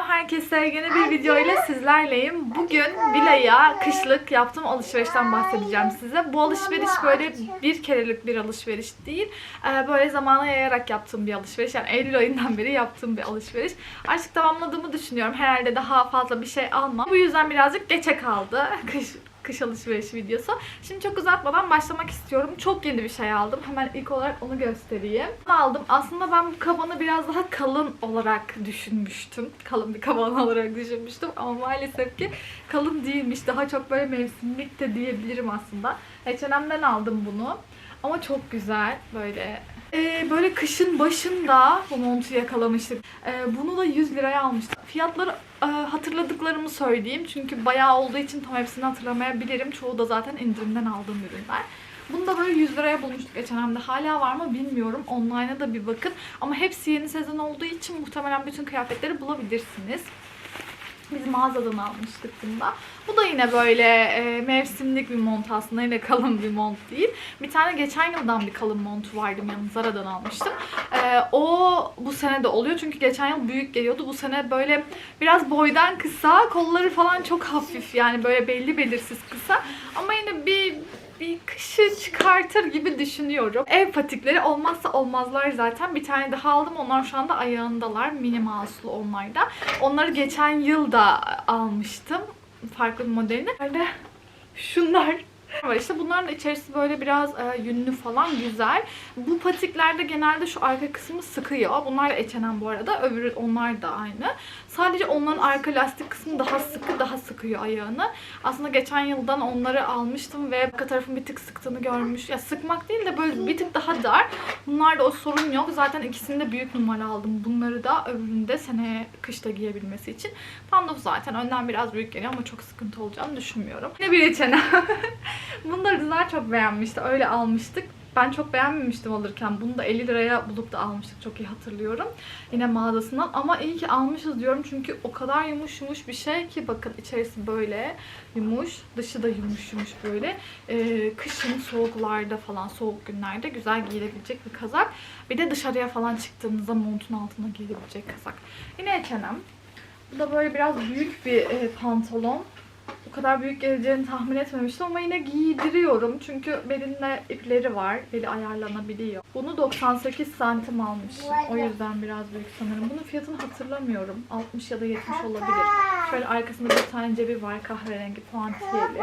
Selam herkese. Yeni bir video ile sizlerleyim. Bugün Vila'ya kışlık yaptığım alışverişten bahsedeceğim size. Bu alışveriş böyle bir kerelik bir alışveriş değil. Ee, Böyle zamana yayarak yaptığım bir alışveriş. Yani Eylül ayından beri yaptığım bir alışveriş. Artık tamamladığımı düşünüyorum. Herhalde daha fazla bir şey almam. Bu yüzden birazcık geçe kaldı. Kış kış alışveriş videosu. Şimdi çok uzatmadan başlamak istiyorum. Çok yeni bir şey aldım. Hemen ilk olarak onu göstereyim. Aldım. Aslında ben bu kabanı biraz daha kalın olarak düşünmüştüm. Kalın bir kaban olarak düşünmüştüm. Ama maalesef ki kalın değilmiş. Daha çok böyle mevsimlik de diyebilirim aslında. H&M'den aldım bunu. Ama çok güzel. Böyle ee, böyle kışın başında bu montu yakalamıştık. Ee, bunu da 100 liraya almıştım. Fiyatları e, hatırladıklarımı söyleyeyim. Çünkü bayağı olduğu için tam hepsini hatırlamayabilirim. Çoğu da zaten indirimden aldığım ürünler. Bunu da böyle 100 liraya bulmuştuk geçen hafta. Hala var mı bilmiyorum. Online'a da bir bakın. Ama hepsi yeni sezon olduğu için muhtemelen bütün kıyafetleri bulabilirsiniz. Biz mağazadan almıştık bunu da. Bu da yine böyle e, mevsimlik bir mont aslında. Yine kalın bir mont değil. Bir tane geçen yıldan bir kalın montu vardı. Yani Zara'dan almıştım. E, o bu sene de oluyor. Çünkü geçen yıl büyük geliyordu. Bu sene böyle biraz boydan kısa. Kolları falan çok hafif. Yani böyle belli belirsiz kısa. Ama yine bir bir kışı çıkartır gibi düşünüyorum. Ev patikleri olmazsa olmazlar zaten. Bir tane daha aldım. Onlar şu anda ayağındalar. Mini mouse'lu onlar da. Onları geçen yıl da almıştım. Farklı bir modelini. Böyle şunlar var. İşte bunların da içerisi böyle biraz e, yünlü falan güzel. Bu patiklerde genelde şu arka kısmı sıkıyor. Bunlar da H&M bu arada. Öbürü onlar da aynı. Sadece onların arka lastik kısmı daha sıkı, daha sıkıyor ayağını. Aslında geçen yıldan onları almıştım ve arka tarafın bir tık sıktığını görmüş. Ya sıkmak değil de böyle bir tık daha dar. Bunlarda o sorun yok. Zaten ikisini de büyük numara aldım. Bunları da öbüründe seneye kışta giyebilmesi için. Panduf zaten önden biraz büyük geliyor ama çok sıkıntı olacağını düşünmüyorum. Yine bir H&M. Bunları Rıza çok beğenmişti. Öyle almıştık. Ben çok beğenmemiştim alırken. Bunu da 50 liraya bulup da almıştık. Çok iyi hatırlıyorum. Yine mağazasından. Ama iyi ki almışız diyorum. Çünkü o kadar yumuş yumuş bir şey ki. Bakın içerisi böyle yumuş. Dışı da yumuş yumuş böyle. Ee, kışın soğuklarda falan soğuk günlerde güzel giyilebilecek bir kazak. Bir de dışarıya falan çıktığımızda montun altına giyilebilecek kazak. Yine H&M. Bu da böyle biraz büyük bir e, pantolon. Bu kadar büyük geleceğini tahmin etmemiştim ama yine giydiriyorum. Çünkü belinde ipleri var. Beli ayarlanabiliyor. Bunu 98 santim almışım. O yüzden biraz büyük sanırım. Bunun fiyatını hatırlamıyorum. 60 ya da 70 olabilir. Şöyle arkasında bir tane cebi var kahverengi puantiyeli.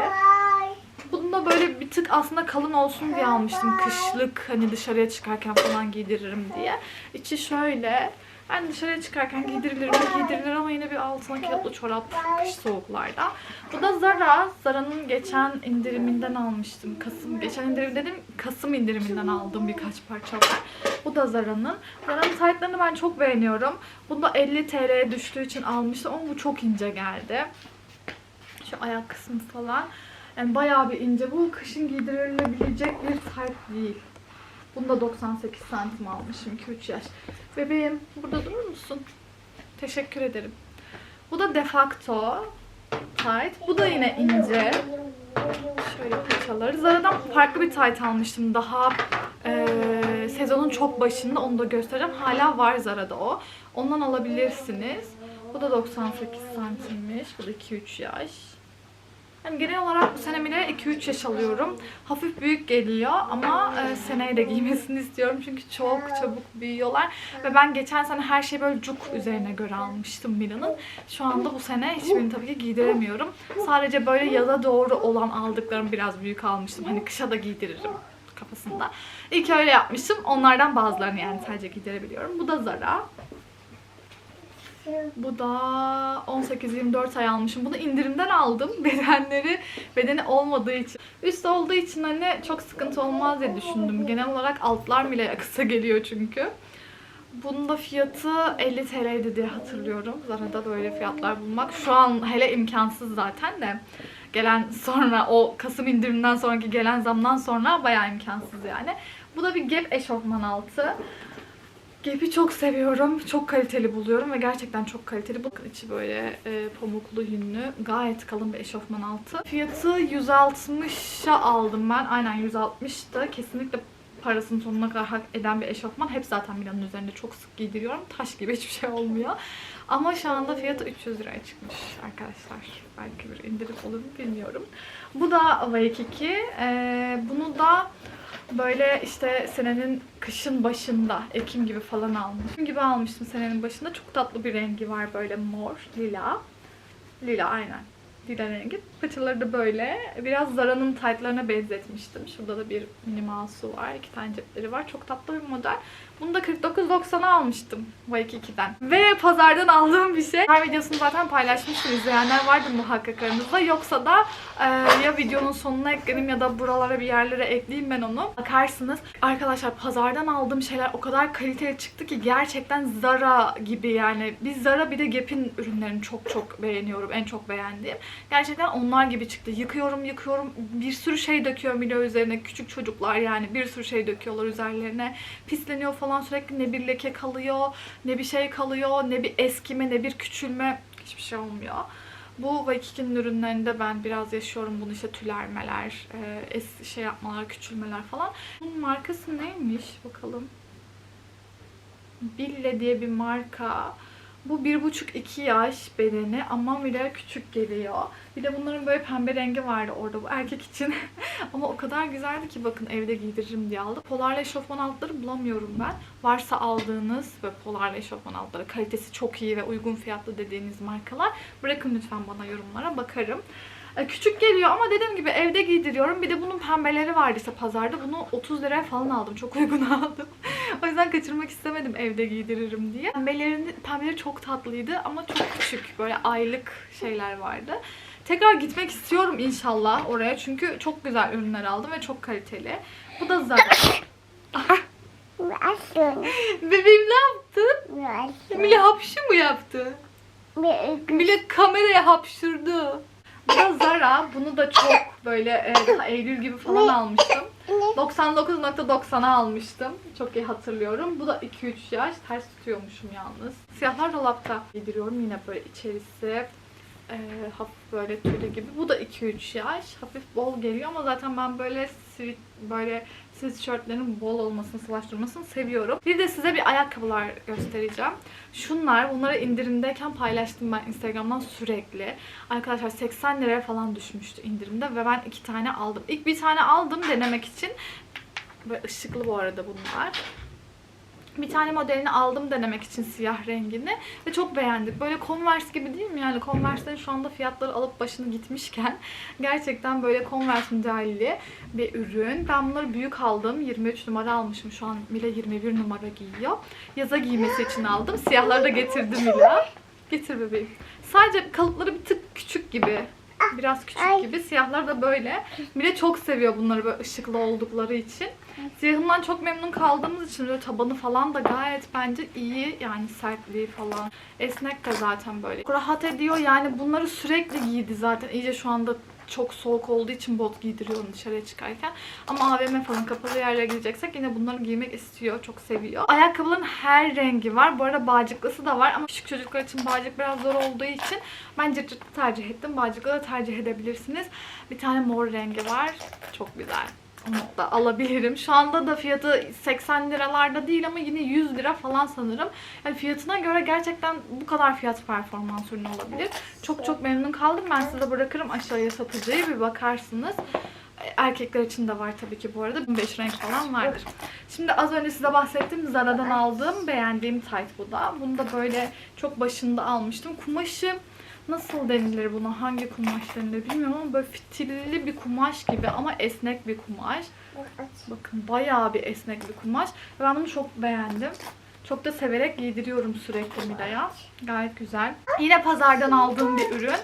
Bunu da böyle bir tık aslında kalın olsun diye almıştım. Kışlık hani dışarıya çıkarken falan giydiririm diye. İçi şöyle. Ben dışarıya çıkarken giydirilir mi giydirilir ama yine bir altına kilotlu çorap kış soğuklarda. Bu da Zara. Zara'nın geçen indiriminden almıştım. Kasım, geçen indirim dedim Kasım indiriminden aldığım birkaç parça var. Bu da Zara'nın. Zara'nın taytlarını ben çok beğeniyorum. Bunu da 50 TL'ye düştüğü için almıştım ama bu çok ince geldi. Şu ayak kısmı falan. Yani bayağı bir ince. Bu kışın giydirilebilecek bir tayt değil. Bunu da 98 santim almışım 2-3 yaş. Bebeğim burada durur musun? Teşekkür ederim. Bu da defacto tight. Bu da yine ince. Şöyle paçaları. Zara'dan farklı bir tight almıştım. Daha e, sezonun çok başında onu da göstereceğim. Hala var Zara'da o. Ondan alabilirsiniz. Bu da 98 santimmiş. Bu da 2-3 yaş. Yani genel olarak bu sene bile 2-3 yaş alıyorum. Hafif büyük geliyor ama e, seneye de giymesini istiyorum. Çünkü çok çabuk büyüyorlar. Ve ben geçen sene her şeyi böyle cuk üzerine göre almıştım Mila'nın. Şu anda bu sene hiçbirini tabii ki giydiremiyorum. Sadece böyle yaza doğru olan aldıklarım biraz büyük almıştım. Hani kışa da giydiririm kafasında. İlk öyle yapmıştım. Onlardan bazılarını yani sadece giydirebiliyorum. Bu da Zara. Bu da 18-24 ay almışım. Bunu indirimden aldım. Bedenleri bedeni olmadığı için. Üst olduğu için hani çok sıkıntı olmaz diye düşündüm. Genel olarak altlar bile kısa geliyor çünkü. Bunun da fiyatı 50 TL'ydi diye hatırlıyorum. Zara'da böyle fiyatlar bulmak. Şu an hele imkansız zaten de. Gelen sonra o Kasım indiriminden sonraki gelen zamdan sonra bayağı imkansız yani. Bu da bir Gap eşofman altı. Gap'i çok seviyorum. Çok kaliteli buluyorum ve gerçekten çok kaliteli. Bakın içi böyle e, pamuklu yünlü. Gayet kalın bir eşofman altı. Fiyatı 160'a aldım ben. Aynen 160'tı. Kesinlikle parasının sonuna kadar hak eden bir eşofman. Hep zaten Milan'ın üzerinde çok sık giydiriyorum. Taş gibi hiçbir şey olmuyor. Ama şu anda fiyatı 300 liraya çıkmış arkadaşlar. Belki bir indirim olur mu bilmiyorum. Bu da Waikiki. Ee, bunu da böyle işte senenin kışın başında Ekim gibi falan almıştım. Ekim gibi almıştım senenin başında. Çok tatlı bir rengi var böyle mor, lila. Lila aynen. Rengi. Paçaları da böyle. Biraz Zara'nın taytlarına benzetmiştim. Şurada da bir mini mouse'u var. iki tane cepleri var. Çok tatlı bir model. Bunu da 49.90'a almıştım Waikiki'den. Ve pazardan aldığım bir şey. Her videosunu zaten paylaşmıştım. İzleyenler vardır muhakkak aranızda. Yoksa da e, ya videonun sonuna eklerim ya da buralara bir yerlere ekleyeyim ben onu. Bakarsınız. Arkadaşlar pazardan aldığım şeyler o kadar kaliteli çıktı ki gerçekten Zara gibi yani. Biz Zara bir de Gap'in ürünlerini çok çok beğeniyorum. En çok beğendiğim. Gerçekten onlar gibi çıktı. Yıkıyorum yıkıyorum. Bir sürü şey döküyorum bile üzerine. Küçük çocuklar yani bir sürü şey döküyorlar üzerlerine. Pisleniyor falan sürekli ne bir leke kalıyor, ne bir şey kalıyor, ne bir eskime, ne bir küçülme. Hiçbir şey olmuyor. Bu Waikiki'nin ürünlerinde ben biraz yaşıyorum bunu işte tülermeler, e, es şey yapmalar, küçülmeler falan. Bunun markası neymiş bakalım. Bille diye bir marka. Bu bir buçuk iki yaş bedeni ama bile küçük geliyor. Bir de bunların böyle pembe rengi vardı orada bu erkek için. ama o kadar güzeldi ki bakın evde giydiririm diye aldım. Polarla eşofman altları bulamıyorum ben. Varsa aldığınız ve polarla eşofman altları kalitesi çok iyi ve uygun fiyatlı dediğiniz markalar bırakın lütfen bana yorumlara bakarım. E, Küçük geliyor ama dediğim gibi evde giydiriyorum. Bir de bunun pembeleri vardı işte pazarda. Bunu 30 liraya falan aldım. Çok uygun aldım. o yüzden kaçırmak istemedim evde giydiririm diye. Pembelerin, pembeleri çok tatlıydı ama çok küçük. Böyle aylık şeyler vardı. Tekrar gitmek istiyorum inşallah oraya. Çünkü çok güzel ürünler aldım ve çok kaliteli. Bu da Zara. Bebeğim ne yaptın? Mila hapşı mı yaptı? Millet kameraya hapşırdı. Bu da Zara. Bunu da çok böyle e, daha Eylül gibi falan almıştım. 99.90'a almıştım. Çok iyi hatırlıyorum. Bu da 2-3 yaş. Ters tutuyormuşum yalnız. Siyahlar dolapta giydiriyorum. Yine böyle içerisi e, hafif böyle tüylü gibi. Bu da 2-3 yaş. Hafif bol geliyor ama zaten ben böyle sweat, böyle sweatshirtlerin bol olmasını, sılaştırmasını seviyorum. Bir de size bir ayakkabılar göstereceğim. Şunlar, bunları indirimdeyken paylaştım ben Instagram'dan sürekli. Arkadaşlar 80 liraya falan düşmüştü indirimde ve ben iki tane aldım. İlk bir tane aldım denemek için. Böyle ışıklı bu arada bunlar. Bir tane modelini aldım denemek için siyah rengini ve çok beğendik. Böyle Converse gibi değil mi? Yani Converse'lerin şu anda fiyatları alıp başını gitmişken gerçekten böyle Converse modelli bir ürün. Ben bunları büyük aldım. 23 numara almışım. Şu an Mila 21 numara giyiyor. Yaza giymesi için aldım. Siyahları da getirdim Mila. Getir bebeğim. Sadece kalıpları bir tık küçük gibi. Biraz küçük gibi. Siyahlar da böyle. Mila çok seviyor bunları böyle ışıklı oldukları için. Siyahından çok memnun kaldığımız için böyle tabanı falan da gayet bence iyi. Yani sertliği falan. Esnek de zaten böyle. Rahat ediyor. Yani bunları sürekli giydi zaten. İyice şu anda çok soğuk olduğu için bot giydiriyorum dışarıya çıkarken. Ama AVM falan kapalı yerlere gideceksek yine bunları giymek istiyor. Çok seviyor. Ayakkabıların her rengi var. Bu arada bağcıklısı da var ama küçük çocuklar için bağcık biraz zor olduğu için ben cırt cırtlı tercih ettim. Bağcıklı da tercih edebilirsiniz. Bir tane mor rengi var. Çok güzel. Da alabilirim. Şu anda da fiyatı 80 liralarda değil ama yine 100 lira falan sanırım. Yani fiyatına göre gerçekten bu kadar fiyat performans ürünü olabilir. Çok çok memnun kaldım. Ben size bırakırım aşağıya satıcıyı bir bakarsınız. Erkekler için de var tabii ki bu arada. 5 renk falan vardır. Şimdi az önce size bahsettiğim Zara'dan aldığım beğendiğim tayt bu da. Bunu da böyle çok başında almıştım. Kumaşı nasıl denilir buna? Hangi kumaş denilir bilmiyorum ama böyle fitilli bir kumaş gibi ama esnek bir kumaş. Bakın bayağı bir esnek bir kumaş. Ben bunu çok beğendim. Çok da severek giydiriyorum sürekli Mila'ya. Gayet güzel. Yine pazardan aldığım bir ürün.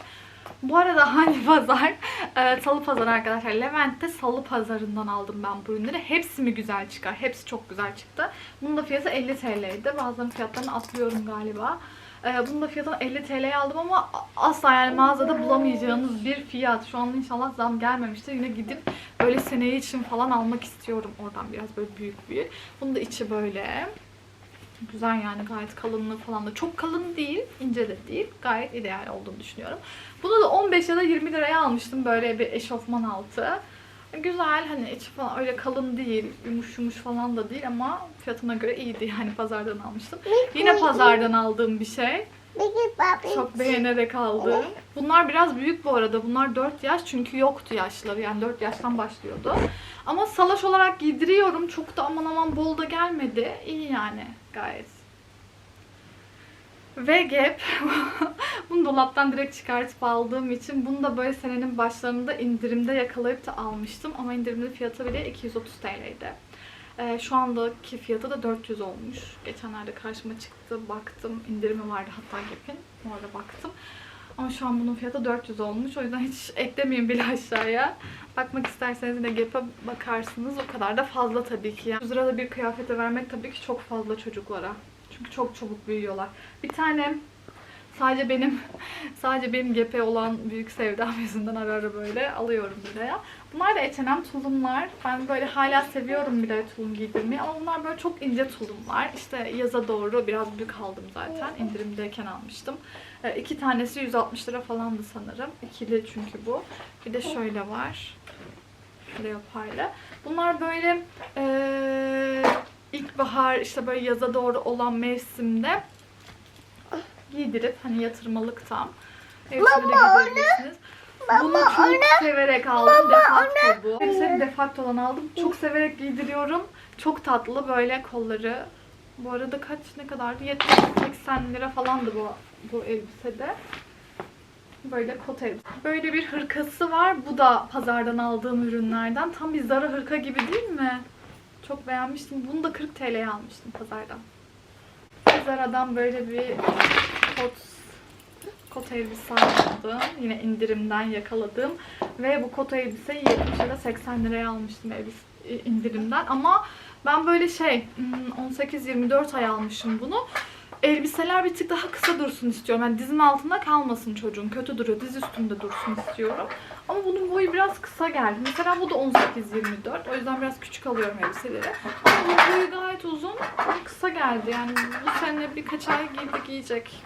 Bu arada hangi pazar? Ee, salı pazarı arkadaşlar. Levent'te salı pazarından aldım ben bu ürünleri. Hepsi mi güzel çıkar? Hepsi çok güzel çıktı. Bunun da fiyatı 50 TL'ydi. Bazılarının fiyatlarını atlıyorum galiba. Ee, bunun da fiyatını 50 TL'ye aldım ama asla yani mağazada bulamayacağınız bir fiyat. Şu an inşallah zam gelmemiştir. Yine gidip böyle seneye için falan almak istiyorum oradan biraz böyle büyük büyük. Bunun da içi böyle. Güzel yani gayet kalınlığı falan da. Çok kalın değil, ince de değil. Gayet ideal olduğunu düşünüyorum. Bunu da 15 ya da 20 liraya almıştım böyle bir eşofman altı. Güzel hani içi falan öyle kalın değil, yumuş yumuş falan da değil ama fiyatına göre iyiydi yani pazardan almıştım. Yine pazardan aldığım bir şey. Çok beğenerek aldım. Bunlar biraz büyük bu arada. Bunlar 4 yaş çünkü yoktu yaşları. Yani 4 yaştan başlıyordu. Ama salaş olarak giydiriyorum. Çok da aman aman bol da gelmedi. İyi yani gayet. Ve Gap. bunu dolaptan direkt çıkartıp aldığım için bunu da böyle senenin başlarında indirimde yakalayıp da almıştım. Ama indirimde fiyatı bile 230 TL'ydi. Ee, şu andaki fiyatı da 400 olmuş. Geçenlerde karşıma çıktı, baktım. indirimi vardı hatta Gap'in. Orada baktım. Ama şu an bunun fiyatı 400 olmuş. O yüzden hiç eklemeyeyim bile aşağıya. Bakmak isterseniz yine Gap'e bakarsınız. O kadar da fazla tabii ki. Yani 100 lirada bir kıyafete vermek tabii ki çok fazla çocuklara. Çünkü çok çabuk büyüyorlar. Bir tane sadece benim sadece benim Gap'e olan büyük sevdam yüzünden ara ara böyle alıyorum Bila'ya. Bunlar da H&M tulumlar. Ben böyle hala seviyorum Bila'ya tulum giydirmeyi ama bunlar böyle çok ince tulumlar. İşte yaza doğru biraz büyük aldım zaten. İndirimdeyken almıştım. Ee, iki tanesi 160 lira falandı sanırım. İkili çünkü bu. Bir de şöyle var. Leoparlı. Bunlar böyle eee ilkbahar işte böyle yaza doğru olan mevsimde giydirip hani yatırmalık tam. Evsine de giydirebilirsiniz. Bunu çok severek aldım. Defakto bu. Hepsini defaktodan aldım. Çok severek giydiriyorum. Çok tatlı böyle kolları. Bu arada kaç ne kadardı? 70-80 lira falandı bu bu elbisede. Böyle kot elbise. Böyle bir hırkası var. Bu da pazardan aldığım ürünlerden. Tam bir Zara hırka gibi değil mi? Çok beğenmiştim. Bunu da 40 TL'ye almıştım pazardan. Zara'dan böyle bir kot kot elbise aldım. Yine indirimden yakaladım. Ve bu kot elbiseyi 70 lira 80 liraya almıştım elbise indirimden. Ama ben böyle şey hmm, 18-24 ay almışım bunu. Elbiseler bir tık daha kısa dursun istiyorum. Yani dizin altında kalmasın çocuğun. Kötü duruyor. Diz üstünde dursun istiyorum. Ama bunun boyu biraz kısa geldi. Mesela bu da 18-24. O yüzden biraz küçük alıyorum elbiseleri. Ama bunun boyu gayet uzun. Kısa geldi. Yani bu sene birkaç ay giydi giyecek.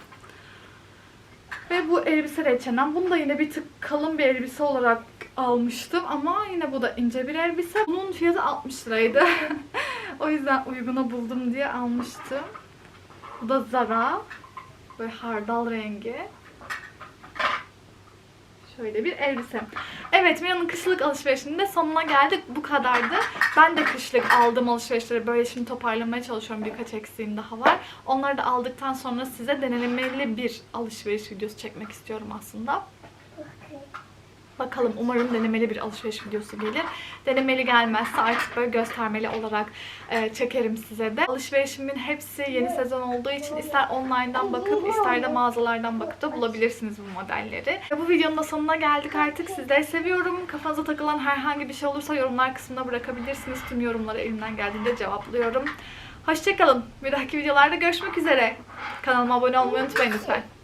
Ve bu elbise reçenem. Bunu da yine bir tık kalın bir elbise olarak almıştım. Ama yine bu da ince bir elbise. Bunun fiyatı 60 liraydı. o yüzden uyguna buldum diye almıştım. Bu da Zara. Böyle hardal rengi. Şöyle bir elbise. Evet Mia'nın kışlık alışverişinin de sonuna geldik. Bu kadardı. Ben de kışlık aldığım alışverişleri böyle şimdi toparlamaya çalışıyorum. Birkaç eksiğim daha var. Onları da aldıktan sonra size denemeli bir alışveriş videosu çekmek istiyorum aslında. Bakalım umarım denemeli bir alışveriş videosu gelir. Denemeli gelmezse artık böyle göstermeli olarak e, çekerim size de. Alışverişimin hepsi yeni sezon olduğu için ister online'dan bakıp ister de mağazalardan bakıp da bulabilirsiniz bu modelleri. Bu videonun da sonuna geldik artık. Sizleri seviyorum. Kafanıza takılan herhangi bir şey olursa yorumlar kısmına bırakabilirsiniz. Tüm yorumları elimden geldiğinde cevaplıyorum. Hoşçakalın. Bir dahaki videolarda görüşmek üzere. Kanalıma abone olmayı unutmayın lütfen.